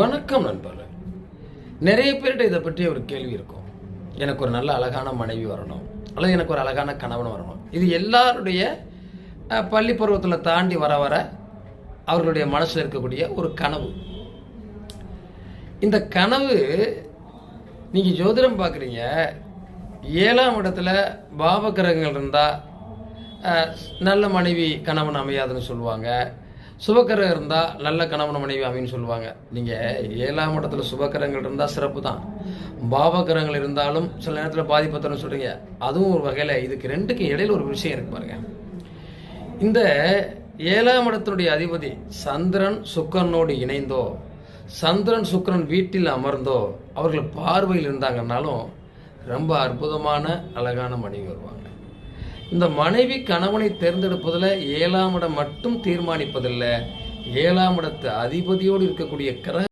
வணக்கம் நண்பர்களே. நிறைய பேர்கிட்ட இதை பற்றி ஒரு கேள்வி இருக்கும். எனக்கு ஒரு நல்ல அழகான மனைவி வரணும். அல்லது எனக்கு ஒரு அழகான கணவன் வரணும். இது எல்லாருடைய பள்ளி பருவத்தில் தாண்டி வர வர அவர்களுடைய மனசில் இருக்கக்கூடிய ஒரு கனவு. இந்த கனவு நீங்கள் ஜோதிடம் பார்க்குறீங்க. ஏழாம் இடத்துல பாவகிரகங்கள் இருந்தால் நல்ல மனைவி கணவன் அமையாதுன்னு சொல்லுவாங்க. சுபக்கரம் இருந்தால் நல்ல கணவன் மனைவி அமைன்னு சொல்லுவாங்க. நீங்கள் ஏழாம் இடத்துல சுபக்கரங்கள் இருந்தால் சிறப்பு தான். பாவகிரகங்கள் இருந்தாலும் சில நேரத்தில் பாதிப்பு தரும்னு சொல்கிறீங்க அதுவும் ஒரு வகையில் இதுக்கு ரெண்டுக்கும் இடையில ஒரு விஷயம் இருக்கு பாருங்க. இந்த ஏழாம் இடத்தினுடைய அதிபதி சந்திரன் சுக்கரனோடு இணைந்தோ சந்திரன் சுக்கிரன் வீட்டில் அமர்ந்தோ அவர்கள் பார்வையில் இருந்தாங்கன்னாலும் ரொம்ப அற்புதமான அழகான மனைவி வருவாங்க. இந்த மனைவி கணவனை தேர்ந்தெடுப்பதில் ஏழாம் இடம் மட்டும் தீர்மானிப்பதில்லை. ஏழாம் இடத்து அதிபதியோடு இருக்கக்கூடிய கிரக